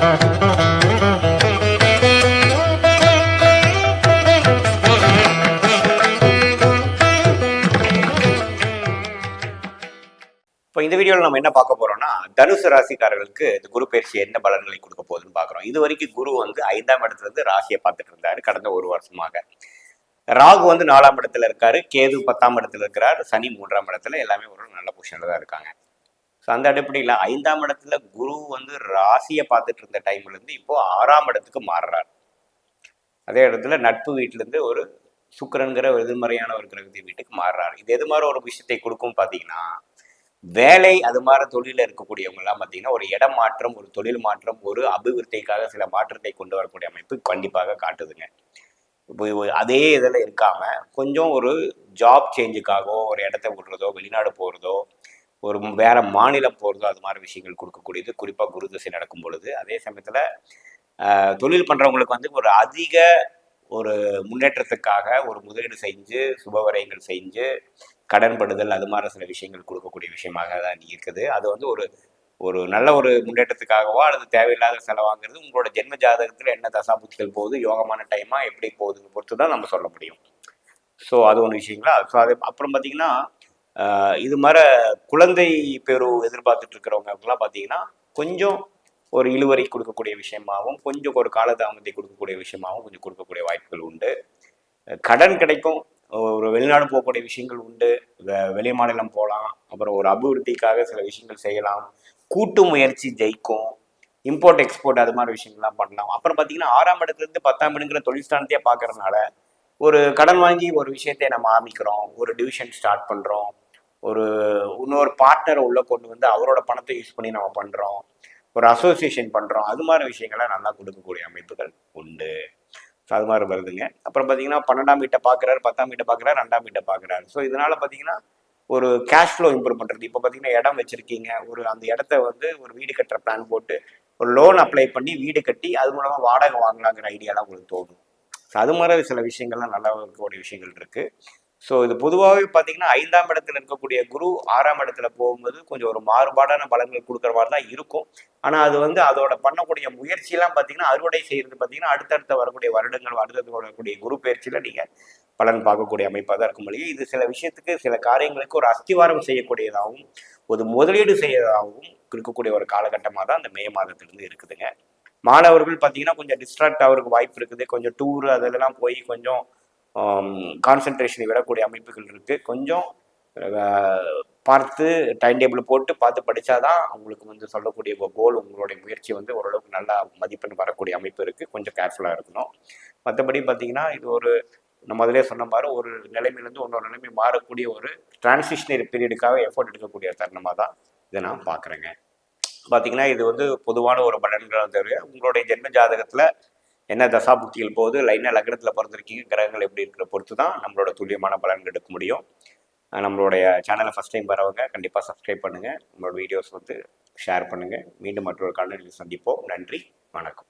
இப்போ இந்த வீடியோவில் நம்ம என்ன பார்க்க போறோம்னா தனுசு ராசிக்காரர்களுக்கு இந்த குரு பயிற்சி என்ன பலன்களை கொடுக்க போகுதுன்னு பார்க்குறோம். இது வரைக்கும் குரு வந்து ஐந்தாம் இடத்துல இருந்து ராசியை பார்த்துட்டு இருந்தாரு கடந்த ஒரு வருஷமாக. ராகு வந்து நாலாம் இடத்துல இருக்காரு கேது பத்தாம் இடத்துல இருக்கிறார் சனி மூன்றாம் இடத்துல எல்லாமே ஒரு நல்ல பொசிஷனில் தான் இருக்காங்க. அந்த அடிப்படையில் ஐந்தாம் இடத்துல குரு வந்து ராசியை பார்த்துட்டு இருந்த டைம்ல இருந்து இப்போ ஆறாம் இடத்துக்கு மாறுறார். அதே இடத்துல நட்பு வீட்டிலேருந்து ஒரு சுக்கிரன்கிற ஒரு எதிர்மறையான ஒரு கிரகத்தை வீட்டுக்கு மாறுறாரு. இது எது மாதிரி ஒரு விஷயத்தை கொடுக்கும் பார்த்தீங்கன்னா வேலை அது மாதிரி தொழிலில் இருக்கக்கூடியவங்கெல்லாம் பார்த்தீங்கன்னா ஒரு இடம் மாற்றம் ஒரு தொழில் மாற்றம் ஒரு அபிவிருத்திக்காக சில மாற்றத்தை கொண்டு வரக்கூடிய அமைப்பு கண்டிப்பாக காட்டுதுங்க. இப்போ அதே இதில் இருக்காமல் கொஞ்சம் ஒரு ஜாப் சேஞ்சுக்காகவோ ஒரு இடத்த விடுறதோ வெளிநாடு போகிறதோ ஒரு வேற மாநிலம் போகிறதோ அது மாதிரி விஷயங்கள் கொடுக்கக்கூடியது. குறிப்பாக குரு திசை நடக்கும் பொழுது. அதே சமயத்தில் தொழில் பண்ணுறவங்களுக்கு வந்து ஒரு அதிக ஒரு முன்னேற்றத்துக்காக ஒரு முதலீடு செஞ்சு சுபவரைகள் செஞ்சு கடன்படுதல் அது மாதிரி சில விஷயங்கள் கொடுக்கக்கூடிய விஷயமாக தான் இருக்குது. அது வந்து ஒரு ஒரு நல்ல ஒரு முன்னேற்றத்துக்காகவோ அல்லது தேவையில்லாத செலவாங்கிறது உங்களோட ஜென்ம ஜாதகத்தில் என்ன தசாபுத்திகள் போகுது யோகமான டைமாக எப்படி போகுதுன்னு பொறுத்து தான் நம்ம சொல்ல முடியும். ஸோ அது ஒன்று விஷயங்களா? ஸோ அது அப்புறம் பார்த்தீங்கன்னா இது மாதிரி குழந்தை பெரு எதிர்பார்த்துட்டு இருக்கிறவங்களுக்குலாம் பார்த்தீங்கன்னா கொஞ்சம் ஒரு இழுவரை கொடுக்கக்கூடிய விஷயமாகவும் கொஞ்சம் ஒரு காலதாமத்தை கொடுக்கக்கூடிய விஷயமாகவும் கொஞ்சம் கொடுக்கக்கூடிய வாய்ப்புகள் உண்டு. கடன் கிடைக்கும் ஒரு வெளிநாடு போகக்கூடிய விஷயங்கள் உண்டு வெளி மாநிலம் போகலாம் அப்புறம் ஒரு அபிவிருத்திக்காக சில விஷயங்கள் செய்யலாம் கூட்டு முயற்சி ஜெயிக்கும் இம்போர்ட் எக்ஸ்போர்ட் அது மாதிரி விஷயங்கள்லாம் பண்ணலாம். அப்புறம் பார்த்தீங்கன்னா ஆறாம் இடத்துல இருந்து பத்தாம் இடங்கிற தொழில்ஸ்தானத்தையே பார்க்கறதுனால ஒரு கடன் வாங்கி ஒரு விஷயத்தை நம்ம ஆரம்பிக்கிறோம் ஒரு டிவிஷன் ஸ்டார்ட் பண்ணுறோம் ஒரு இன்னொரு பார்ட்னரை உள்ளே கொண்டு வந்து அவரோட பணத்தை யூஸ் பண்ணி நம்ம பண்ணுறோம் ஒரு அசோசியேஷன் பண்ணுறோம் அது மாதிரி விஷயங்களை நல்லா கொடுக்கக்கூடிய அமைப்புகள் உண்டு. ஸோ அது மாதிரி வருதுங்க. அப்புறம் பார்த்தீங்கன்னா பன்னெண்டாம் வீட்டை பார்க்குறாரு பத்தாம் வீட்டை பார்க்குறாரு ரெண்டாம் வீட்டை பார்க்குறாரு ஸோ இதனால் பார்த்தீங்கன்னா ஒரு கேஷ் ஃப்ளோ இம்ப்ரூவ் பண்ணுறது இப்போ பார்த்தீங்கன்னா இடம் வச்சுருக்கீங்க. ஒரு அந்த இடத்த வந்து ஒரு வீடு கட்டுற பிளான் போட்டு ஒரு லோன் அப்ளை பண்ணி வீடு கட்டி அது மூலமாக வாடகை வாங்கலாங்கிற ஐடியாலாம் உங்களுக்கு தோணும். ஸோ அது மாதிரி சில விஷயங்கள்லாம் நல்லா இருக்கக்கூடிய விஷயங்கள் இருக்குது ஸோ இது பொதுவாகவே பார்த்தீங்கன்னா ஐந்தாம் இடத்துல இருக்கக்கூடிய குரு ஆறாம் இடத்துல போகும்போது கொஞ்சம் ஒரு மாறுபாடான பலன்கள் கொடுக்குற மாதிரி தான் இருக்கும். ஆனால் அது வந்து அதோட பண்ணக்கூடிய முயற்சியெல்லாம் பார்த்தீங்கன்னா அறுவடை செய்கிறது பார்த்தீங்கன்னா அடுத்தடுத்த வரக்கூடிய வருடங்கள் அடுத்தடுத்து வரக்கூடிய குரு பயிற்சியில் நீங்கள் பலன் பார்க்கக்கூடிய அமைப்பாக தான் இருக்கும் இல்லையா? இது சில விஷயத்துக்கு சில காரியங்களுக்கு ஒரு அஸ்திவாரம் செய்யக்கூடியதாகவும் ஒரு முதலீடு செய்யறதாகவும் இருக்கக்கூடிய ஒரு காலகட்டமாக தான் அந்த மே மாதத்திலிருந்து இருக்குதுங்க. மாணவர்கள் பார்த்தீங்கன்னா கொஞ்சம் டிஸ்ட்ராக்ட் ஆகிறதுக்கு வாய்ப்பு இருக்குது. கொஞ்சம் டூர் அதெல்லாம் போய் கொஞ்சம் கான்சென்ட்ரேஷனை விடக்கூடிய அமைப்புகள் இருக்குது கொஞ்சம் பார்த்து டைம் டேபிள் போட்டு பார்த்து படித்தாதான் உங்களுக்கு வந்து சொல்லக்கூடிய கோல் உங்களுடைய முயற்சி வந்து ஓரளவுக்கு நல்லா மதிப்பெண் வரக்கூடிய அமைப்பு இருக்குது கொஞ்சம் கேர்ஃபுல்லாக இருக்கணும். மற்றபடி பார்த்தீங்கன்னா இது ஒரு நம்ம அதிலே சொன்ன மாதிரி ஒரு நிலைமையிலேருந்து இன்னொரு நிலைமை மாறக்கூடிய ஒரு டிரான்சிஷனரி பீரியடுக்காக எஃபோர்ட் எடுக்கக்கூடிய தருணமாக தான் இதை நான் பார்க்குறேங்க. பார்த்தீங்கன்னா இது வந்து பொதுவான ஒரு பலன்கள் தவிர உங்களுடைய ஜென்ம ஜாதகத்தில் என்ன தசாபுக்திகள் போகுது? லைனாக லக்னத்தில் பிறந்திருக்கீங்க. கிரகங்கள் எப்படி இருக்கிற பொறுத்து தான் நம்மளோட துல்லியமான பலன்கள் எடுக்க முடியும். நம்மளுடைய சேனலை ஃபஸ்ட் டைம் வரவங்க கண்டிப்பாக சப்ஸ்கிரைப் பண்ணுங்கள் உங்களோட வீடியோஸ் வந்து ஷேர் பண்ணுங்கள் மீண்டும் மற்றொரு காணொலியில் சந்திப்போம். நன்றி. வணக்கம்.